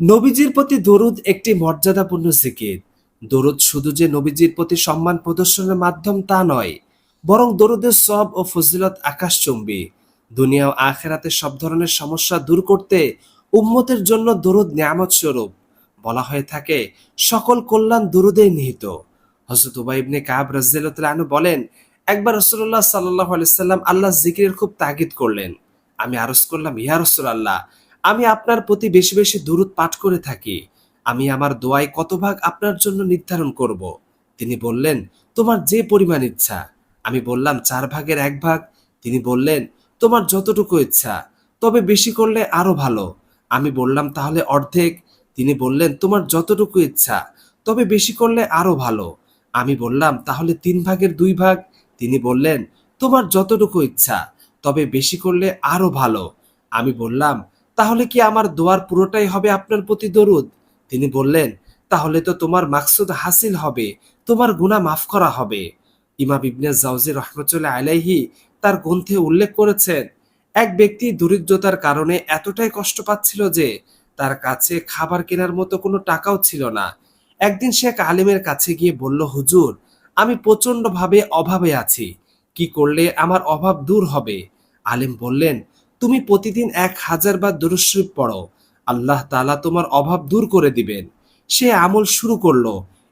নবীজির প্রতি দরুদ একটি মর্যাদাপূর্ণ জিকির। দরুদ শুধু যে নবীজির প্রতি সম্মান প্রদর্শনের মাধ্যম তা নয়, বরং দরুদের সব ও ফজিলত আকাশচুম্বী। দুনিয়া ও আখেরাতে সব ধরনের সমস্যা দূর করতে উম্মতের জন্য দরুদ নিয়ামত স্বরূপ বলা হয়ে থাকে, সকল কল্যাণ দরুদে নিহিত। হজরত উবাই কাব রাজিয়ালু বলেন, একবার রসুল্লাহ সাল্লাহ আলাইসাল্লাম আল্লাহ জিকিরের খুব তাগিদ করলেন। আমি আরজ করলাম, ইয়া রসুল্লাহ আমি আপনার প্রতি বেশি বেশি দূরত পাঠ করে থাকি। আমি আমার দোয়ায় কত ভাগ আপনার জন্য নির্ধারণ করব। তিনি বললেন, তোমার যে পরিমাণ ইচ্ছা। আমি বললাম, চার ভাগের এক ভাগ। তিনি বললেন, তোমার যতটুকু ইচ্ছা, তবে বেশি করলে আরও ভালো। আমি বললাম, তাহলে অর্ধেক। তিনি বললেন, তোমার যতটুকু ইচ্ছা, তবে বেশি করলে আরও ভালো। আমি বললাম, তাহলে তিন ভাগের দুই ভাগ? তিনি বললেন, তোমার যতটুকু ইচ্ছা, তবে বেশি করলে আরও ভালো। আমি বললাম তাহলে কি আমার দোয়ার পুরোটাই হবে আপনার প্রতি দরুদ? তিনি বললেন, তাহলে তো তোমার মাকসুদ হাসিল হবে, তোমার গুনাহ মাফ করা হবে। ইমাম ইবনে জাউজি রহমতুল্লাহ আলাইহি তার গ্রন্থে উল্লেখ করেছেন, এক ব্যক্তি দরিদ্রতার কারণে এতটাই কষ্ট পাচ্ছিল যে তার কাছে খাবার কেনার মতো কোনো টাকাও ছিল না। একদিন সে আলিমের কাছে গিয়ে বলল, হুজুর, আমি প্রচন্ডভাবে অভাবে আছি, কি করলে আমার অভাব দূর হবে? আলিম বললেন তুমি প্রতিদিন এক হাজার বার দুরুশরীফ পড়ো। আল্লাহ তালা তোমার অভাব দূর করে দিবেন। সে আমল শুরু করল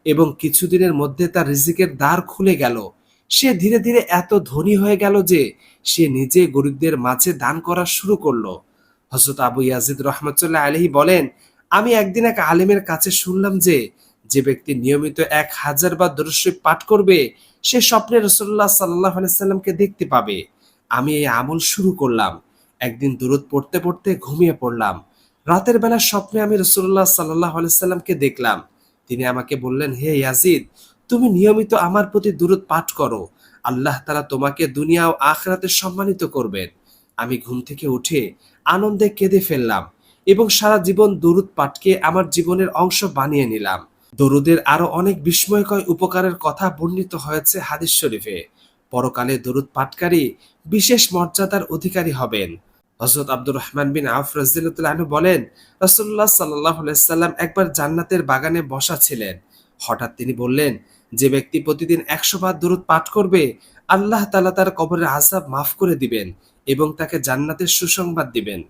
এবং কিছুদিনের মধ্যে তার রিজিকের দ্বার খুলে গেল। সে ধীরে ধীরে এত ধনী হয়ে গেল যে সে নিজে গরিবদের মাঝে দান করা শুরু করল। হজরত আবু ইয়াজিদ রহমতুল্লাহ আলহি বলেন, আমি একদিন এক আলেমের কাছে শুনলাম যে যে ব্যক্তি নিয়মিত এক হাজার বা দরশরীফ পাঠ করবে, সে স্বপ্নে রসল্লাহ সাল্লাহ আলাইসাল্লামকে দেখতে পাবে। আমি এই আমল শুরু করলাম। একদিন দূরত পড়তে পড়তে ঘুমিয়ে পড়লাম। রাতের বেলা স্বপ্নে আমি রসুল্লাহ সাল্লাহ সাল্লামকে দেখলাম। তিনি আমাকে বললেন, হে ইয়াজিদ, তুমি নিয়মিত আমার প্রতি দূরত পাঠ করো। আল্লাহ তারা তোমাকে দুনিয়া ও আখরাতে সম্মানিত করবেন। আমি ঘুম থেকে উঠে আনন্দে কেঁদে ফেললাম এবং সারা জীবন দরুদ পাঠকে আমার জীবনের অংশ বানিয়ে নিলাম। দরুদের আরও অনেক বিস্ময়কর উপকারের কথা বর্ণিত হয়েছে হাদিস শরীফে। পরকালে দরুদ পাঠকারী বিশেষ মর্যাদার অধিকারী হবেন। হজরত আব্দুর রহমান বিন আফ রাজিল্লাহ বলেন রসুল্লাহ সাল্লাহ সাল্লাম একবার জান্নাতের বাগানে বসা ছিলেন। হঠাৎ তিনি বললেন, যে ব্যক্তি প্রতিদিন একশো বার দূরত পাঠ করবে, আল্লাহ তালা তার কবরের আজাব মাফ করে দিবেন এবং তাকে জান্নাতের সুসংবাদ দিবেন।